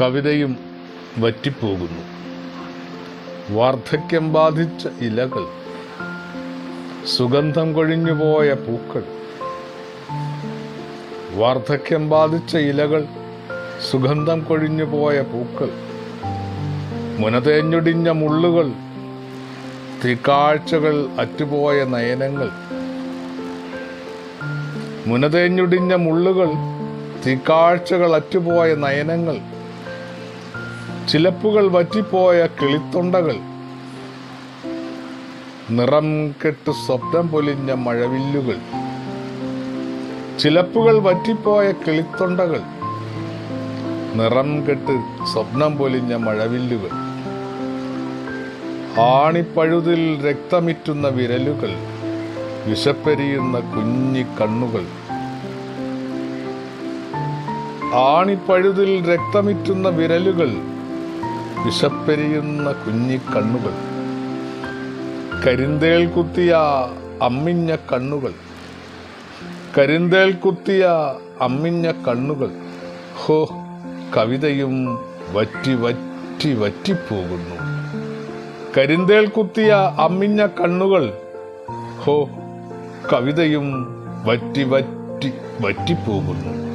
കവിതയും വറ്റിപ്പോകുന്നു. വാർദ്ധക്യം ബാധിച്ച ഇലകൾ സുഗന്ധം കൊഴിഞ്ഞുപോയ പൂക്കൾ വാർദ്ധക്യം ബാധിച്ച ഇലകൾ സുഗന്ധം കൊഴിഞ്ഞുപോയ പൂക്കൾ മുനതേഞ്ഞൊടിഞ്ഞ മുള്ളുകൾ തിക്കാഴ്ചകൾ അറ്റുപോയ നയനങ്ങൾ മുനതേഞ്ഞൊടിഞ്ഞ മുള്ളുകൾ തിക്കാഴ്ചകൾ അറ്റുപോയ നയനങ്ങൾ ചിലപ്പുകൾ വറ്റിപ്പോയ കിളിത്തൊണ്ടകൾ. നിറം കെട്ട് സ്വപ്നം പൊലിഞ്ഞ മഴവില്ലുകൾ. ചിലപ്പുകൾ വറ്റിപ്പോയ കിളിത്തൊണ്ടകൾ. നിറം കെട്ട് സ്വപ്നം പൊലിഞ്ഞ മഴവില്ലുകൾ. ആണിപ്പഴുതിൽ രക്തമിറ്റുന്ന വിരലുകൾ. വിശപ്പെരിയുന്ന കുഞ്ഞി കണ്ണുകൾ. ആണിപ്പഴുതിൽ രക്തമിറ്റുന്ന വിരലുകൾ. വിശപ്പെരിയുന്ന കുഞ്ഞി കണ്ണുകൾ കരിന്തേൽ കുത്തിയ അമ്മിഞ്ഞ കണ്ണുകൾ. കരിന്തേൽ കുത്തിയ അമ്മിഞ്ഞ കണ്ണുകൾ. ഹോ കവിതയും വറ്റി വറ്റി വറ്റിപ്പോകുന്നു. കരിന്തേൽ കുത്തിയ അമ്മിഞ്ഞ കണ്ണുകൾ. ഹോ കവിതയും വറ്റി വറ്റി വറ്റിപ്പോകുന്നു.